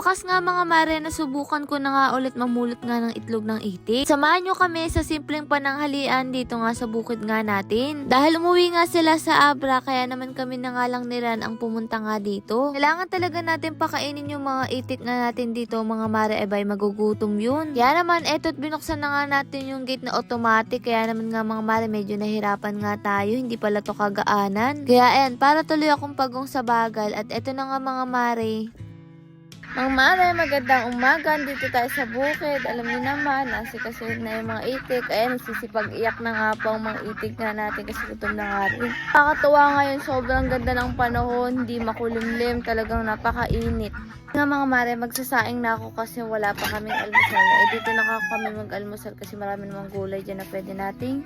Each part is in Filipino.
wakas nga mga mare, nasubukan ko na nga ulit mamulot nga ng itlog ng itik. Samahan nyo kami sa simpleng pananghalian dito nga sa bukid nga natin. Dahil umuwi nga sila sa Abra, kaya naman kami na nga lang ni Ran ang pumunta nga dito. Kailangan talaga natin pakainin yung mga itik nga natin dito, mga mare, ebay magugutom yun. Kaya naman, eto't binuksan na nga natin yung gate na automatic, kaya naman nga mga mare, medyo nahirapan nga tayo, hindi pala to kagaanan. Kaya ayan, para tuloy akong pagong sa bagal, at eto na nga mga mare, mga mare, magandang umaga. Dito tayo sa bukid. Alam niyo naman, nasi kasunod na yung mga itik. Ayan, nagsisipag iyak na nga po ang mga itik na natin kasi gutom na nga rin. Nakakatuwa ngayon, sobrang ganda ng panahon. Hindi makulimlim, talagang napakainit. Nga mga mare, magsasaing na ako kasi wala pa kaming almusal. Eh, dito na kami mag-almusal kasi marami namang gulay dyan na pwede nating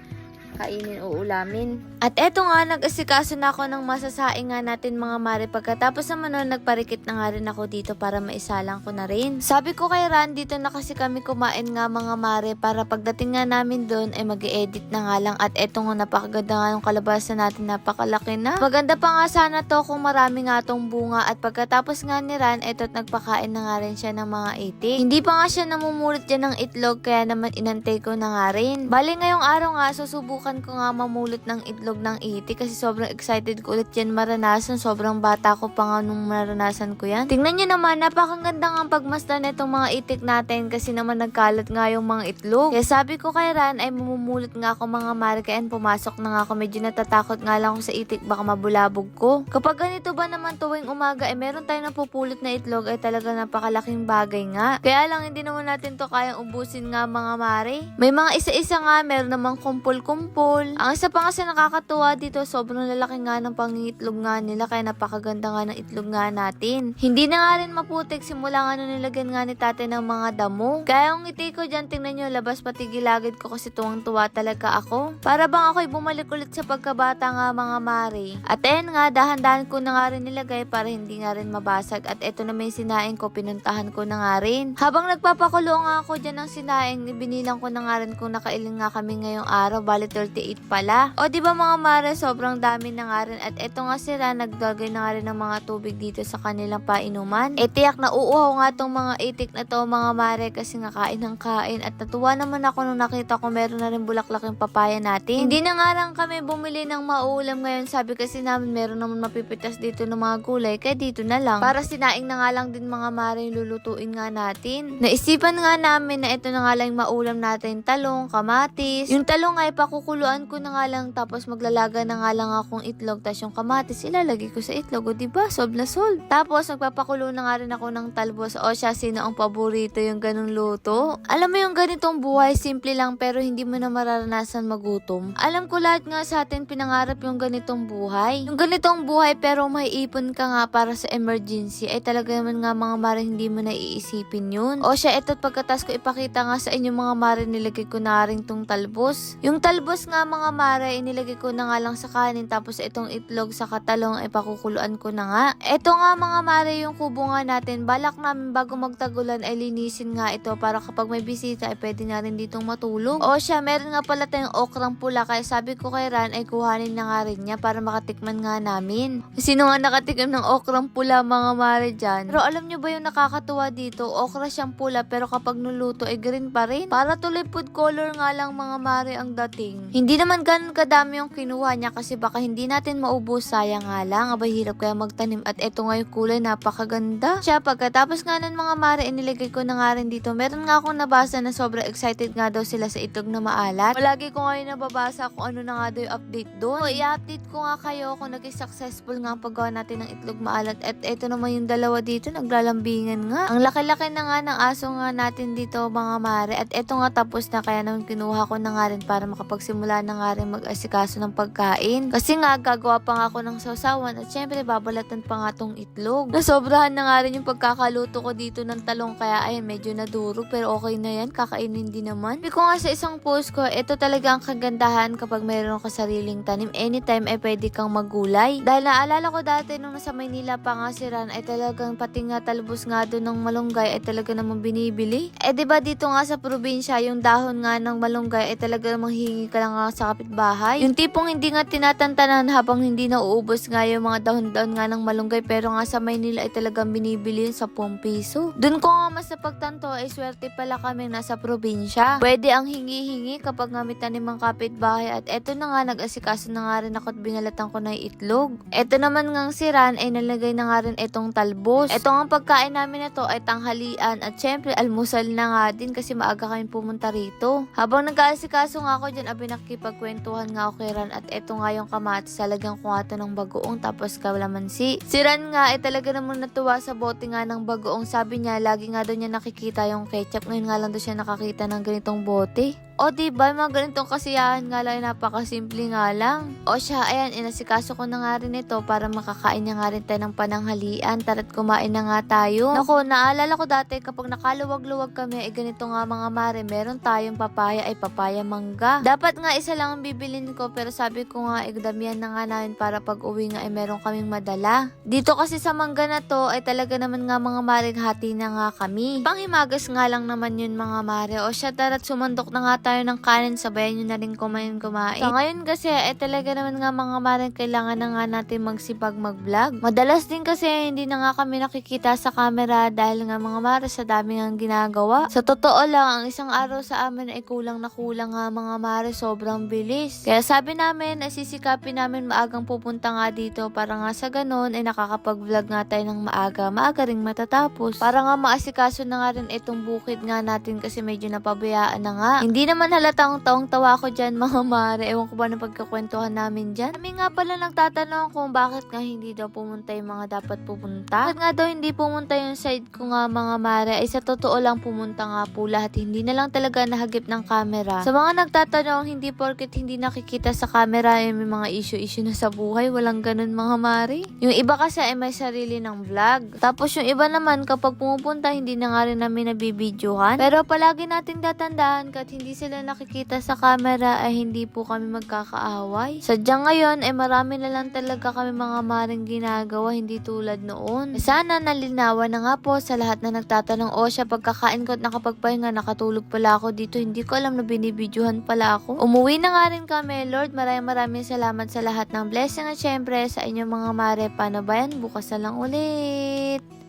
kainin o ulamin. At eto nga, nag-asikaso na ako ng masasaing nga natin mga mare. Pagkatapos naman nun, nagparikit na nga rin ako dito para maisalang ko na rin. Sabi ko kay Ran, dito na kasi kami kumain nga mga mare para pagdating nga namin doon ay mag edit na nga lang. At eto nga, napakaganda nga yung kalabasan natin, napakalaki na. Maganda pa nga sana to kung marami nga tong bunga. At pagkatapos nga ni Ran, eto't nagpakain na nga rin siya ng mga itik. Hindi pa nga siya namumulot dyan ng itlog, kaya naman inantay ko na nga rin. Bali ngayong araw nga, susubukan ko nga mamulot ng itlog ng itik kasi sobrang excited ko ulit yan maranasan. Sobrang bata ko pa nga nung maranasan ko yan. Tingnan nyo naman, napakaganda nga pagmasdan nitong mga itik natin kasi naman nagkalat nga yung mga itlog. Kaya sabi ko kay Ran ay mamumulot nga ako mga marikain. Pumasok na nga ako. Medyo natatakot nga lang ako sa itik baka mabulabog ko. Kapag ganito ba naman tuwing umaga ay meron tayong napupulot na itlog ay talaga napakalaking bagay nga. Kaya lang hindi naman natin to kayang ubusin nga mga mare. May mga isa-isa nga meron namang kumpul-kumpul. Ang isa pa kasi nakakatuwa dito sobrang lalaki nga ng pangitlog nga nila kaya napakaganda nga ng itlog nga natin. Hindi na nga rin maputik simula nga nung nilagyan nga ni tate ng mga damo. Kaya yung ngiti ko dyan tingnan nyo labas pati gilagid ko kasi tuwang-tuwa talaga ako. Para bang ako'y bumalik ulit sa pagkabata nga mga mare. At ayan nga dahan-dahan ko na nga rin nilagay para hindi nga rin mabasag. At eto na may sinaing ko pinuntahan ko na nga rin. Habang nagpapakulo nga ako dyan ng sinaing binilang ko na nga rin kung nakailan nga kami ngayong araw bali 38 pala. O di ba mga mare sobrang dami na nga rin at eto nga sila nagdagay na nga rin ng mga tubig dito sa kanilang painuman. E tiyak na uuhaw nga tong mga itik na to mga mare kasi nga kain ng kain at natuwa naman ako nung nakita ko meron na rin bulaklak yung papaya natin. Hindi na nga lang kami bumili ng maulam ngayon sabi kasi namin meron naman mapipitas dito ng mga gulay kaya dito na lang. Para sinaing na nga lang din mga mare yung lulutuin nga natin. Naisipan nga namin na ito na nga lang yung maulam natin talong, kamatis. Yung talong ay pakukuluan ko na nga lang tapos maglalaga na nga lang akong itlog tapos yung kamatis ilalagay ko sa itlog o diba sob na sol. Tapos nagpapakulo na nga rin ako ng talbos o siya sino ang paborito yung ganung luto. Alam mo yung ganitong buhay simple lang pero hindi mo na mararanasan magutom. Alam ko lahat nga sa atin pinangarap yung ganitong buhay. Yung ganitong buhay pero may ipon ka nga para sa emergency ay talaga naman nga mga mare hindi mo na iisipin yun. O siya eto't pagkatas ko ipakita nga sa inyo mga mare nilagay ko na rin tong talbos. Yung talbos nga mga mare inilagay ko na nga lang sa kanin tapos itong itlog sa katalong ay pakukuluan ko na nga. Ito nga mga mare yung kubo nga natin. Balak namin bago magtagulan ay linisin nga ito para kapag may bisita ay pwede nga rin ditong matulog. O siya meron nga pala tayong okrang pula kaya sabi ko kay Ran ay kuhanin na nga rin niya para makatikman nga namin. Sino nga nakatikim ng okrang pula mga mare dyan? Pero alam nyo ba yung nakakatuwa dito? Okra siyang pula pero kapag nuluto ay green pa rin. Para tuloy food color nga lang mga mare ang dating. Hindi naman ganun kadami yung kinuha niya kasi baka hindi natin maubos sayang nga lang. Abay hirap kaya magtanim at eto nga yung kulay napakaganda. Siya pagkatapos nga nun mga mare inilagay ko na nga rin dito. Meron nga akong nabasa na sobrang excited nga daw sila sa itlog na maalat. Palagi ko ngayon nababasa kung ano na nga daw yung update doon. So, i-update ko nga kayo kung naging successful nga ang paggawa natin ng itlog maalat. At eto naman yung dalawa dito, naglalambingan nga. Ang laki-laki na nga ng aso nga natin dito mga mare. At eto nga tapos na kaya naman kinuha ko na nga rin para makapagsimula na nga rin mag-asikaso ng pagkain. Kasi nga gagawa pa nga ako ng sausawan at syempre babalatan pa nga tong itlog. Nasobrahan na nga rin yung pagkakaluto ko dito ng talong kaya ayun medyo nadurog pero okay na yan kakainin din naman. Sabi nga sa isang post ko, ito talaga ang kagandahan kapag mayroon ka sariling tanim. Anytime ay pwede kang magulay. Dahil naalala ko dati nung nasa Maynila pa nga si Ran ay talagang pati nga talbos nga doon ng malunggay ay talaga namang binibili. Eh ba dito nga sa probinsya yung dahon nga ng malunggay ay talaga namang hingi ka nga sa kapitbahay. Yung tipong hindi nga tinatantanan habang hindi nauubos nga yung mga dahon-dahon nga ng malunggay pero nga sa Maynila ay talagang binibili yun sa 10 piso. Doon ko nga mas napagtanto ay swerte pala kami nasa probinsya. Pwede ang hingi-hingi kapag nga may tanim ang kapitbahay at eto na nga nag-asikaso na nga rin ako at binalatan ko na itlog. Eto naman nga si Ran ay nalagay na nga rin itong talbos. Eto nga pagkain namin na to ay tanghalian at syempre almusal na nga din kasi maaga kami pumunta rito. Habang nag-aasikaso nga ako dyan, abi nakikipagkwentuhan nga ako Ran at eto nga yung kamatis. Talagyan ko nga ng bagoong tapos kalamansi. Si Ran nga ay talaga namang natuwa sa bote nga ng bagoong. Sabi niya, lagi nga daw niya nakikita yung ketchup. Ngayon nga lang daw siya nakakita ng ganitong bote. O diba, mga ganitong kasiyahan nga lang, napakasimple nga lang. O siya, ayan, inasikaso ko na nga rin ito para makakain niya nga rin tayo ng pananghalian. Tara't kumain na nga tayo. Naku, naalala ko dati kapag nakaluwag-luwag kami, ay ganito nga mga mare, meron tayong papaya ay papaya mangga. Dapat nga isa lang ang bibilin ko, pero sabi ko nga, igdamihan na nga namin para pag uwi nga ay meron kaming madala. Dito kasi sa mangga na to, ay talaga naman nga mga mare, hati na nga kami. Panghimagas nga lang naman yun mga mare. O siya, tara't sumandok na nga tayo ng kanin, sabayan nyo na rin kumain kumain. So ngayon kasi, eh talaga naman nga mga maring kailangan na nga natin magsipag mag-vlog. Madalas din kasi hindi na nga kami nakikita sa camera dahil nga mga mare sa dami nga ginagawa. Sa totoo lang, ang isang araw sa amin ay kulang na kulang nga mga mare, sobrang bilis. Kaya sabi namin, ay sisikapin namin maagang pupunta nga dito para nga sa ganun ay nakakapag-vlog nga tayo ng maaga. Maaga ring matatapos. Para nga maasikaso na nga rin itong bukid nga natin kasi medyo napabayaan na nga. Hindi naman halatang taong tawa ko dyan mga mare. Ewan ko ba na pagkakwentuhan namin dyan. Kami nga pala nagtatanong kung bakit nga hindi daw pumunta yung mga dapat pupunta. Bakit nga daw hindi pumunta yung side ko nga mga mare ay sa totoo lang pumunta nga po lahat. Hindi na lang talaga nahagip ng camera. Sa mga nagtatanong, hindi porket hindi nakikita sa camera ay may mga issue-issue na sa buhay. Walang ganun mga mare. Yung iba kasi ay may sarili ng vlog. Tapos yung iba naman kapag pumupunta hindi na nga rin namin nabibidyohan. Pero palagi nating tatandaan kahit hindi sila nakikita sa camera ay hindi po kami magkakaaway. Sadyang ngayon ay marami na lang talaga kami mga maring ginagawa hindi tulad noon. Sana nalinawan na nga po sa lahat na nagtatanong o siya pagkakain ko at nakapagpahinga nakatulog pala ako dito hindi ko alam na binibidyohan pala ako. Umuwi na nga rin kami Lord maraming maraming salamat sa lahat ng blessing at syempre sa inyong mga mare paano ba yan bukas na lang ulit.